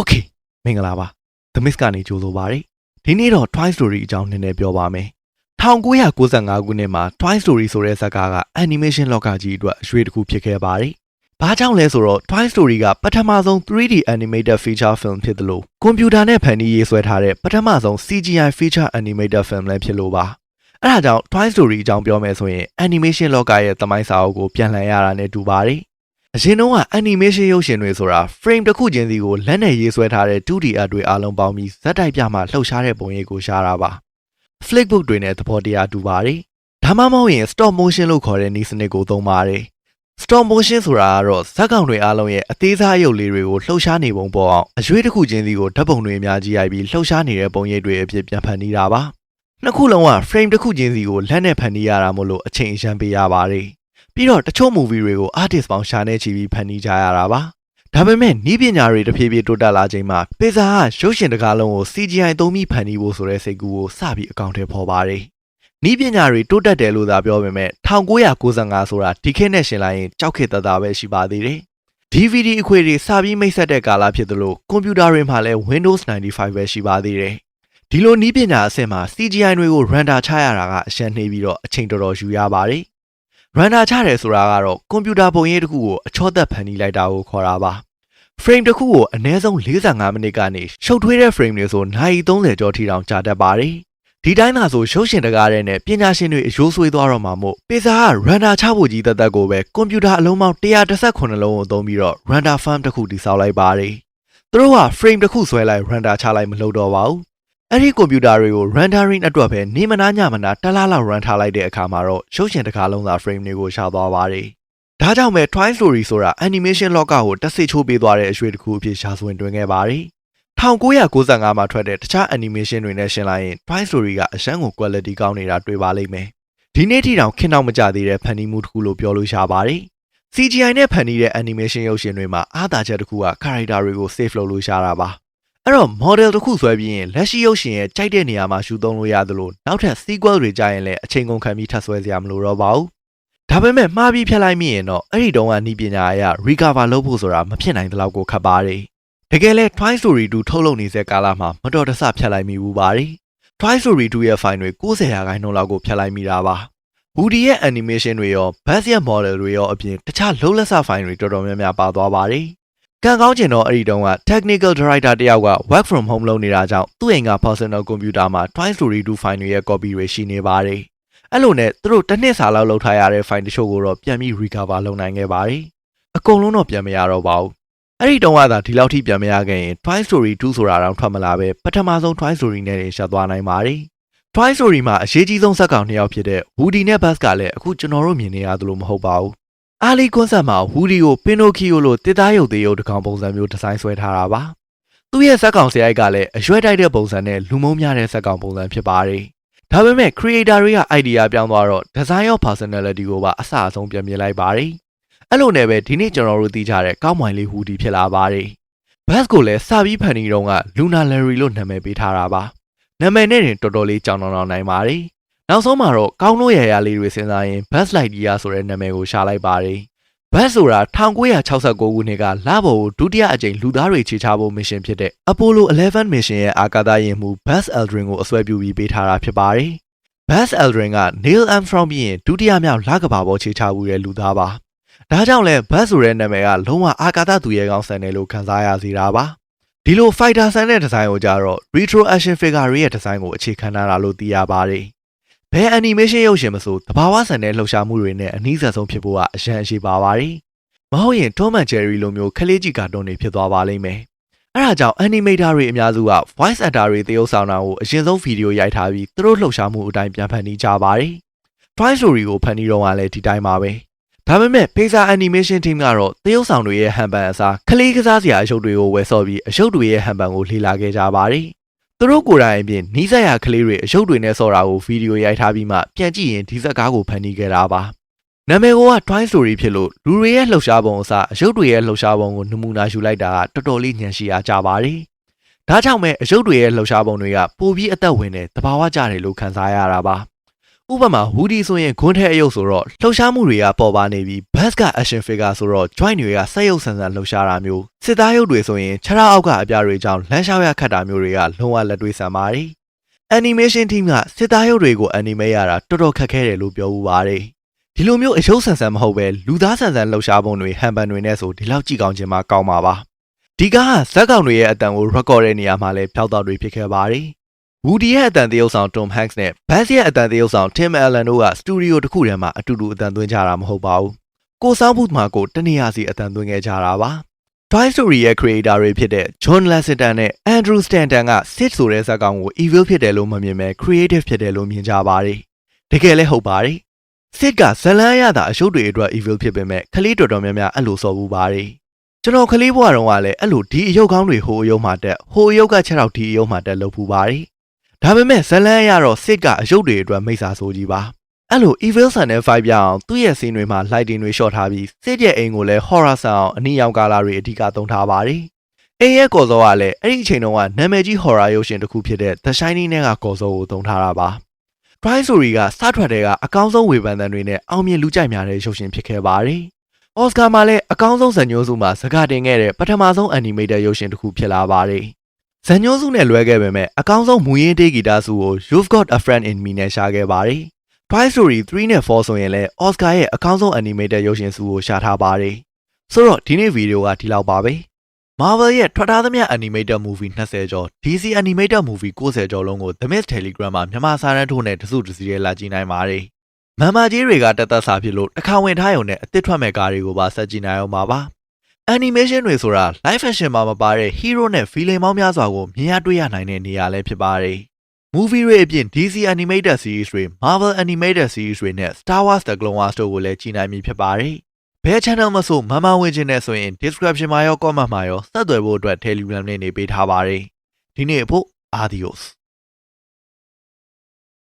Okay မင်္ဂလာပါ The Mist ကနေကြိုဆိုပါရစေဒီနေ့တော့ Toy Story အကြောင်းနည်းနည်းပြောပါမယ်1995ခုနှစ်မှာ Toy Story ဆိုတဲ့ဇာတ်ကားက animation လောကကြီးအတွက်အရွှေတစ်ခုဖြစ်ခဲ့ပါတယ်ဘာကြောင့်လဲဆိုတော့ Toy Story ကပထမဆုံး 3D animated feature film ဖြစ်တယ်လို့ကွန်ပျူတာနဲ့ဖန်တီးရေးဆွဲထားတဲ့ပထမဆုံး CGI feature animated film လည်းဖြစ်လို့ပါအဲဒါကြောင့် Toy Story အကြောင်းပြောမယ်ဆိုရင် animation လောကရဲ့သမိုင်းစာအုပ်ကိုပြန်လှန်ရတာနဲ့တူပါတယ် အရင်တုန်းက animation ရုပ်ရှင်တွေဆိုတာ frame တစ်ခုချင်းစီကိုလက်နဲ့ရေးဆွဲထားတဲ့ 2D art တွေအားလုံးပေါင်းပြီးဇက်တိုက်ပြမှလှုပ်ရှားတဲ့ပုံရိပ်ကိုရှားတာပါ flickbook တွေနဲ့သဘောတရားတူပါတယ်ဒါမှမဟုတ်ရင် stop motion လို့ခေါ်တဲ့နည်းစနစ်ကိုသုံးပါတယ် stop motion ဆိုတာကတော့ဇက်ကောင်တွေအားလုံးရဲ့အသေးစားရုပ်လေးတွေကိုလှုပ်ရှားနေပုံပေါ်အောင်အရွေးတစ်ခုချင်းစီကိုဓာတ်ပုံတွေအများကြီးရိုက်ပြီးလှုပ်ရှားနေတဲ့ပုံရိပ်တွေအဖြစ်ပြန်ဖန်တီးတာပါနှစ်ခုလုံးက frame တစ်ခုချင်းစီကိုလက်နဲ့ဖန်တီးရတာမို့လို့အချိန်အရန်ပေးရပါတယ် ပြီးတော့တချို့ movie တွေကို artist ပေါင်းရှာနေချီပြီးဖန်တီးကြရတာပါဒါပေမဲ့နီးပညာတွေတဖြည်းဖြည်းတိုးတက်လာချိန်မှာပေစာကရုပ်ရှင်တကားလုံးကို CGI သုံးပြီးဖန်တီးဖို့ဆိုတဲ့စိတ်ကူးကိုစပြီးအကောင့်ထဲပေါ်ပါတယ်နီးပညာတွေတိုးတက်တယ်လို့သာပြောပေမဲ့1995ဆိုတာဒီခေတ်နဲ့ရှင်လိုက်ရင်ကြောက်ခေတ်သက်သာပဲရှိပါသေးတယ် DVD အခွေတွေစပြီးမိတ်ဆက်တဲ့ကာလဖြစ်သလိုကွန်ပျူတာတွေမှာလည်း Windows 95ပဲရှိပါသေးတယ်ဒီလိုနီးပညာအဆင့်မှာ CGI တွေကို render ချရတာကအရှက်နှေးပြီးတော့အချိန်တော်တော်ယူရပါတယ် render ချတယ်ဆိုတာကတော့ကွန်ပျူတာပုံရိပ်တစ်ခုကိုအချောသက်ဖန်တီးလိုက်တာကိုခေါ်တာပါ frame တစ်ခုကိုအနည်းဆုံး45မိနစ်ကနေရှုပ်ထွေးတဲ့ frame တွေဆိုနိုင်30ကျော်ထိတောင်ကြာတတ်ပါတယ်ဒီတိုင်းသာဆိုရုပ်ရှင်တကားတဲ့နဲ့ပညာရှင်တွေအယိုးဆွေးသွားတော့မှာမို့ပေစာက render ချဖို့ကြီးတက်တက်ကိုပဲကွန်ပျူတာအလုံးပေါင်း118လုံးကိုသုံးပြီးတော့ render farm တစ်ခုတည်ဆောက်လိုက်ပါတယ်သူတို့က frame တစ်ခုဆွဲလိုက် render ချလိုက်မလုပ်တော့ပါဘူး အဲ့ဒီကွန်ပျူတာတွေကို rendering အတွက်ပဲနေမနာညမနာတစ်လားလောက် run ထားလိုက်တဲ့အခါမှာတော့ရုပ်ရှင်တကားလုံးသာ frame တွေကိုရှာသွားပါတယ်ဒါကြောင့်ပဲ Toy Story ဆိုတာ animation လောကကိုတက်စိတ်ချိုးပေးသွားတဲ့အရွှေတစ်ခုအဖြစ်ရှားစွင်တွင်ခဲ့ပါတယ်1995မှာထွက်တဲ့တခြား animation တွေနဲ့ရှင်းလိုက်ရင် Toy Story ကအရှမ်းကို quality ကောင်းနေတာတွေ့ပါလိမ့်မယ်ဒီနေ့ထိတောင်ခင်တော့မကြသေးတဲ့ဖန်တီးမှုတစ်ခုလို့ပြောလို့ရပါတယ် CGI နဲ့ဖန်တီးတဲ့ animation ရုပ်ရှင်တွေမှာအားသာချက်တစ်ခုက character တွေကို save လုပ်လို့ရတာပါ အဲ့တော့ model တစ်ခုဆွဲပြီးရင်လက်ရှိရုပ်ရှင်ရဲ့ကြိုက်တဲ့နေရာမှာရှူသုံးလို့ရသလိုနောက်ထပ် sequel တွေကြာရင်လည်းအချိန်ကုန်ခံပြီးထပ်ဆွဲစရာမလိုတော့ပါဘူးဒါပေမဲ့မှားပြီးဖြတ်လိုက်မိရင်တော့အဲ့ဒီတုန်းကနီးပညာအရ recover လုပ်ဖို့ဆိုတာမဖြစ်နိုင်တဲ့လောက်ကိုခက်ပါတယ်တကယ်လဲ Toy Story 2ထုတ်လုပ်နေတဲ့ကာလမှာမတော်တဆဖြတ်လိုက်မိဘူးပါတယ် Toy Story 2ရဲ့ file တွေ90ရာခိုင်နှုန်းလောက်ကိုဖြတ်လိုက်မိတာပါ Woody ရဲ့ animation တွေရော Buzz ရဲ့ model တွေရောအပြင်တခြားလုံးလက်စ file တွေတော်တော်များများပါသွားပါတယ် ကံကောင်းကျင်တော့အဲ့ဒီတုန်းက technical director တယောက်က work from home လုပ်နေတာကြောင့်သူ့အိမ်က personal computer မှာ Toy Story 2 file တွေရဲ့ copy တွေရှိနေပါတယ်အဲ့လိုနဲ့သူတို့တစ်နှစ်စာလောက်လုပ်ထားရတဲ့ file တချို့ကိုတော့ပြန်ပြီး recover လုပ်နိုင်ခဲ့ပါတယ်အကုန်လုံးတော့ပြန်မရတော့ပါဘူးအဲ့ဒီတုန်းကသာဒီလောက်ထိပြန်မရခဲ့ရင် Toy Story 2ဆိုတာတော့ထွက်မလာပဲပထမဆုံး Toy Story နဲ့တင်ရှက်သွားနိုင်ပါတယ် Toy Story မှာအရေးကြီးဆုံးဇာတ်ကောင်နှစ်ယောက်ဖြစ်တဲ့ Woody နဲ့ Buzz ကလည်းအခုကျွန်တော်တို့မြင်နေရသလိုမဟုတ်ပါဘူး အာလီကွန်ဆတ်မှာ Woody ကို Pinocchio လို့တစ်သားရုပ်သေးရုပ်တစ်ကောင်ပုံစံမျိုးဒီဇိုင်းဆွဲထားတာပါသူ့ရဲ့ဇာတ်ကောင်ဆရာကြီးကလည်းအရွက်တိုက်တဲ့ပုံစံနဲ့လူမုံများတဲ့ဇာတ်ကောင်ပုံစံဖြစ်ပါတယ်ဒါပေမဲ့ creator တွေက idea ပြောင်းသွားတော့ design ရော personality ကိုပါအစအဆုံးပြန်မြင်လိုက်ပါတယ်အဲ့လိုနဲ့ပဲဒီနေ့ကျွန်တော်တို့သိကြတဲ့ကောင်းမွန်လေး Woody ဖြစ်လာပါတယ် Buzz ကိုလည်းစပြီးဖန်တီးတော့က Luna Larry လို့နာမည်ပေးထားတာပါနာမည်နဲ့တင်တော်တော်လေးကြောင်တောင်တောင်နိုင်ပါတယ် နောက်ဆုံးမှာတော့ကောင်းလို့ရရလေးတွေစဉ်းစားရင် Buzz Lightyear ဆိုတဲ့နာမည်ကိုရှာလိုက်ပါတယ်ဘတ်ဆိုတာ1969ခုနှစ်ကလဘော်ကိုဒုတိယအကြိမ်လူသားတွေခြေချဖို့မစ်ရှင်ဖြစ်တဲ့ Apollo 11 mission ရဲ့အာကာသယာဉ်မှူး Buzz Aldrin ကိုအစွဲပြုပြီးပေးထားတာဖြစ်ပါတယ်။ Buzz Aldrin က Neil Armstrong ပြီးရင်ဒုတိယမြောက်လကဘာပေါ်ခြေချမှုတဲ့လူသားပါ။ဒါကြောင့်လဲ Buzz ဆိုတဲ့နာမည်ကလုံးဝအာကာသသူရဲကောင်းဆန်တယ်လို့ခန်းစားရစေတာပါ။ဒီလို fighter ဆန်တဲ့ဒီဇိုင်းကိုကြတော့ retro action figure ရဲ့ဒီဇိုင်းကိုအခြေခံထားတာလို့သိရပါတယ်။ ဘယ် animation ရုပ်ရှင်မဆိုတဘာဝဆန်တဲ့လှုပ်ရှားမှုတွေနဲ့အနည်းဆက်ဆုံးဖြစ်ဖို့ကအရန်အရှိပါပါတယ်။မဟုတ်ရင် Tom and Jerry လိုမျိုးခလေးကြီးကာတွန်းတွေဖြစ်သွားပါလိမ့်မယ်။အဲဒါကြောင့် animator တွေအများစုက voice actor တွေသရုပ်ဆောင်တာကိုအရင်ဆုံးဗီဒီယိုရိုက်ထားပြီးသူတို့လှုပ်ရှားမှုအတိုင်းပြန်ဖန်တီးကြပါတယ်။ Toy Story ကိုဖန်တီးတော့ကလည်းဒီတိုင်းပါပဲ။ဒါပေမဲ့ Pixar Animation Team ကတော့သရုပ်ဆောင်တွေရဲ့ဟန်ပန်အစားခလေးကစားစရာအရုပ်တွေကိုဝယ်ဆော့ပြီးအရုပ်တွေရဲ့ဟန်ပန်ကိုလှေလာခဲ့ကြပါတယ်။ သူတို့ကိုယ်တိုင်အပြင်နီးစပ်ရာကလေးတွေအရုပ်တွေနဲ့ဆော့တာကိုဗီဒီယိုရိုက်ထားပြီးမှပြန်ကြည့်ရင်ဒီဇက်ကားကိုဖန်တီးခဲ့တာပါ။နာမည်က Toy Story ဖြစ်လို့လူတွေရဲ့လှုပ်ရှားပုံအစားအရုပ်တွေရဲ့လှုပ်ရှားပုံကိုနမူနာယူလိုက်တာကတော်တော်လေးညံရှိအားကြပါတယ်။ဒါကြောင့်ပဲအရုပ်တွေရဲ့လှုပ်ရှားပုံတွေကပိုပြီးအသက်ဝင်တဲ့တဘာဝကြတယ်လို့ခန်းစားရတာပါ ဥပမာဝူဒီဆိုရင်ဂွန်းထဲအယုတ်ဆိုတော့လှုပ်ရှားမှုတွေကပေါ်ပါနေပြီးဘတ်က action figure ဆိုတော့ joint တွေကဆက်ရုပ်ဆန်ဆန်လှုပ်ရှားတာမျိုးစစ်သားရုပ်တွေဆိုရင်ခြေထောက်အောက်ကအပြားတွေကြောင့်လမ်းလျှောက်ရခတ်တာမျိုးတွေကလုံးဝလက်တွေ့ဆန်ပါတယ် animation team ကစစ်သားရုပ်တွေကို animate ရတာတော်တော်ခက်ခဲတယ်လို့ပြောဦးပါတယ်ဒီလိုမျိုးအယုတ်ဆန်ဆန်မဟုတ်ပဲလူသားဆန်ဆန်လှုပ်ရှားပုံတွေဟန်ပန်တွေနဲ့ဆိုဒီလောက်ကြည့်ကောင်းခြင်းမကောင်းပါပါဒီကားကဇက်ကောင်တွေရဲ့အတန်ကို record တဲ့နေရာမှာလည်းဖျောက်တော့တွေဖြစ်ခဲ့ပါတယ် ဝူဒီရဲ့အတန်သရုပ်ဆောင် Tom Hanks နဲ့ Bass ရဲ့အတန်သရုပ်ဆောင် Tim Allen တို့ကစတူဒီယိုတစ်ခုထဲမှာအတူတူအတန်သွင်းကြတာမဟုတ်ပါဘူးကိုစောင်းဘုတ်မှာကိုတနေရာစီအတန်သွင်းခဲ့ကြတာပါ Toy Story ရဲ့ creator တွေဖြစ်တဲ့ John Lasseter နဲ့ Andrew Stanton က Sid ဆိုတဲ့ဇာတ်ကောင်ကို evil ဖြစ်တယ်လို့မမြင်ပဲ creative ဖြစ်တယ်လို့မြင်ကြပါတယ်။တကယ်လည်းဟုတ်ပါတယ်။ Sid ကဇလန်းရတာအရှုပ်တွေအတွက် evil ဖြစ်ပေမဲ့ခလေးတော်တော်များများအဲ့လိုစော်ဘူးပါတယ်။ကျွန်တော်ခလေးဘွားတုန်းကလည်းအဲ့လိုဒီအယုတ်ကောင်းတွေဟိုအယုတ်မှတက်ဟိုအယုတ်ကချက်တော့ဒီအယုတ်မှတက်လုပ်ဖူးပါတယ်။ ဒါပေမဲ့ဇလန်းရတော့ Sid ကအယုတ်တွေအတွက်မိစ္ဆာဆိုကြီးပါ။အဲ့လို evil ဆန်တဲ့ vibe ပြအောင်သူ့ရဲ့ scene တွေမှာ lighting တွေ shot ထားပြီးစစ်ရဲ့အိမ်ကိုလည်း horror ဆန်အောင်အနည်းရောင်ကာလာတွေအဓိကသုံးထားပါတယ်။အိမ်ရဲ့ကော်စောကလည်းအဲ့ဒီအချိန်တုန်းကနာမည်ကြီး horror ရုပ်ရှင်တစ်ခုဖြစ်တဲ့ The Shining နဲ့ကကော်စောကိုသုံးထားတာပါ။ Toy Story ကစထွက်တဲ့ကအကောင်းဆုံးဝေဖန်သံတွေနဲ့အောင်မြင်လူကြိုက်များတဲ့ရုပ်ရှင်ဖြစ်ခဲ့ပါတယ်။ Oscar မှာလည်းအကောင်းဆုံးဇာတ်ညိုးစုမှာစကားတင်ခဲ့တဲ့ပထမဆုံး animated ရုပ်ရှင်တစ်ခုဖြစ်လာပါတယ်။ ဇာတ်ညိုးစုနဲ့လွဲခဲ့ပေမဲ့အကောင်းဆုံးမူရင်းတေးဂီတစုကို You've Got a Friend in Me နဲ့ရှာခဲ့ပါတယ်။ Toy Story 3နဲ့4ဆိုရင်လည်း Oscar ရဲ့အကောင်းဆုံး animated ရုပ်ရှင်စုကိုရှာထားပါတယ်။ဆိုတော့ဒီနေ့ဗီဒီယိုကဒီလောက်ပါပဲ။ Marvel ရဲ့ထွက်ထားသမျှ animated movie 20ကျော် DC animated movie 90ကျော်လုံးကို The Mist Telegram မှာမြန်မာစာတန်းထိုးနဲ့တစုတစည်းရဲလာကြည့်နိုင်ပါတယ်။မန်မာကြီးတွေကတက်သက်စာဖြစ်လို့တစ်ခါဝင်ထားရုံနဲ့အစ်စ်ထွက်မဲ့ကားတွေကိုပါဆက်ကြည့်နိုင်အောင်ပါပါ။ animation တွေဆိုတာ live action မှာမပါတဲ့ hero နဲ့ villain ပေါင်းများစွာကိုမြင်ရတွေ့ရနိုင်တဲ့နေရာလည်းဖြစ်ပါတယ်။ movie တွေအပြင် DC animated series တွေ Marvel animated series တွေနဲ့ Star Wars The Clone Wars တို့ကိုလည်းကြည့်နိုင်ပြီဖြစ်ပါတယ်။ဘယ် channel မဆိုမမဝင်ခြင်းနဲ့ဆိုရင် description မှာရော comment မှာရောဆက်သွယ်ဖို့အတွက် Telegram နဲ့နေပေးထားပါတယ်။ဒီနေ့အဖို့ adios